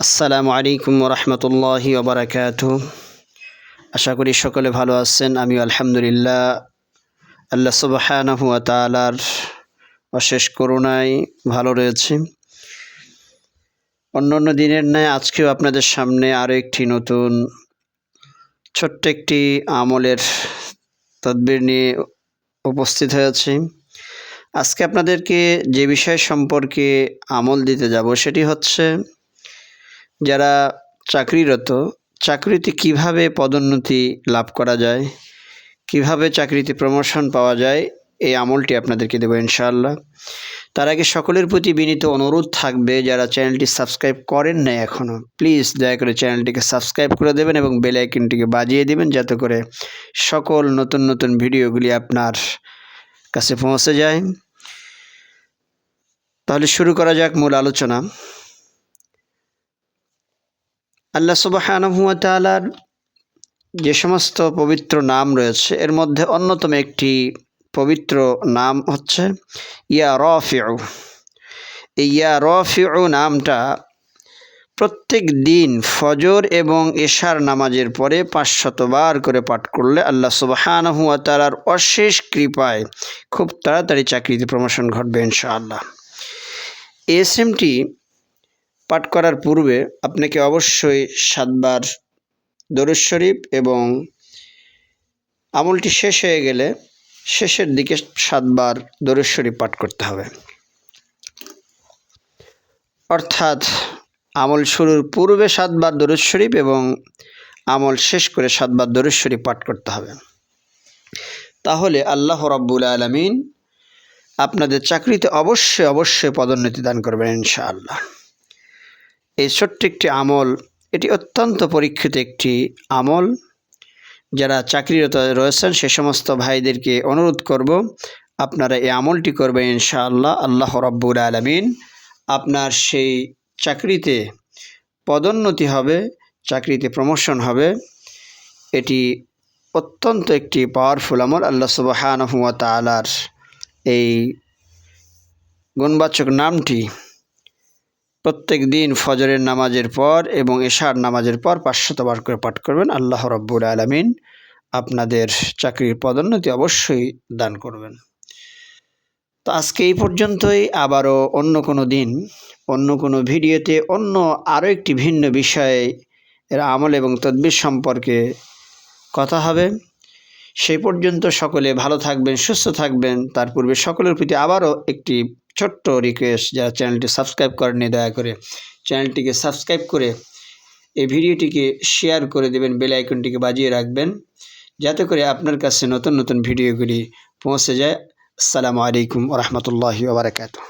আসসালামু আলাইকুম রহমতুল্লাহ ওবরাকাত আশা করি সকলে ভালো আছেন আমি আলহামদুলিল্লাহ। আল্লাহ সুবাহানহু অশেষ করুণায় ভালো রয়েছে। অন্য অন্য দিনের ন্যায় আজকেও আপনাদের সামনে আরও একটি নতুন, ছোট্ট একটি আমলের তদবির নিয়ে উপস্থিত হয়েছি। আজকে আপনাদেরকে যে বিষয় সম্পর্কে আমল দিতে যাব সেটি হচ্ছে যারা চাকরিরত, চাকরিতে কীভাবে পদোন্নতি লাভ করা যায়, কীভাবে চাকরিতে প্রমোশন পাওয়া যায়, এই আমলটি আপনাদেরকে দেবো ইনশাআল্লাহ। তার আগে সকলের প্রতি বিনীত অনুরোধ থাকবে, যারা চ্যানেলটি সাবস্ক্রাইব করেন না এখনও প্লিজ দয়া করে চ্যানেলটিকে সাবস্ক্রাইব করে দেবেন এবং বেল আইকনটিকে বাজিয়ে দেবেন, যাতে করে সকল নতুন নতুন ভিডিওগুলি আপনার কাছে পৌঁছে যায়। তাহলে শুরু করা যাক মূল আলোচনা। আল্লাহ সুবাহানহুয়াতালার যে সমস্ত পবিত্র নাম রয়েছে, এর মধ্যে অন্যতম একটি পবিত্র নাম হচ্ছে ইয়া রফিউ। এই ইয়া রফিউ নামটা প্রত্যেক দিন ফজর এবং এশার নামাজের পরে পাঁচশতবার করে পাঠ করলে আল্লাহ সুবাহানহুয়া তালার অশেষ কৃপায় খুব তাড়াতাড়ি চাকরিতে প্রমোশন ঘটবে ইনশাআল্লাহ। এস এমটি পাঠ করার পূর্বে আপনাকে অবশ্যই সাতবার দরুদ শরীফ এবং আমলটি শেষ হয়ে গেলে শেষের দিকে সাতবার দরুদ শরীফ পাঠ করতে হবে। অর্থাৎ আমল শুরুর পূর্বে সাতবার দরুদ শরীফ এবং আমল শেষ করে সাতবার দরুদ শরীফ পাঠ করতে হবে। তাহলে আল্লাহ রব্বুল আলমিন আপনাদের চাকরিতে অবশ্যই অবশ্যই পদোন্নতি দান করবেন ইনশাআল্লাহ। এই ছোট্ট একটি আমল, এটি অত্যন্ত পরীক্ষিত একটি আমল। যারা চাকরিরত রয়েছেন, সে সমস্ত ভাইদেরকে অনুরোধ করব, আপনারা এই আমলটি করবেন ইনশাআল্লাহ, আল্লাহ রব্বুল আলমিন। আপনার সেই চাকরিতে পদোন্নতি হবে, চাকরিতে প্রমোশন হবে। এটি অত্যন্ত একটি পাওয়ারফুল আমল, আল্লাহ সুবাহানহুয়া তালার এই গুণবাচক নামটি প্রত্যেক দিন ফজরের নামাজের পর এবং এশার নামাজের পর পাঁচশতবার করে পাঠ করবেন। আল্লাহ রব্বুল আলমিন আপনাদের চাকরির পদোন্নতি অবশ্যই দান করবেন। তো আজকে এই পর্যন্তই। আবারও অন্য কোনো দিন, অন্য কোনো ভিডিওতে, অন্য আরও একটি ভিন্ন বিষয়ে এর আমল এবং তদ্বির সম্পর্কে কথা হবে। সেই পর্যন্ত সকলে ভালো থাকবেন, সুস্থ থাকবেন। তার পূর্বে সকলের প্রতি আবারও একটি ছোট্ট রিকোয়েস্ট যারা চ্যানেলটি সাবস্ক্রাইব করেনি দয়া করে চ্যানেলটিকে সাবস্ক্রাইব করে এই ভিডিওটিকে শেয়ার করে দেবেন বেল আইকনটিকে বাজিয়ে রাখবেন, যাতে করে আপনার কাছে নতুন নতুন ভিডিওগুলি পৌঁছে যায়। আসসালামু আলাইকুম রহমতুল্লাহি ওবরাকাতু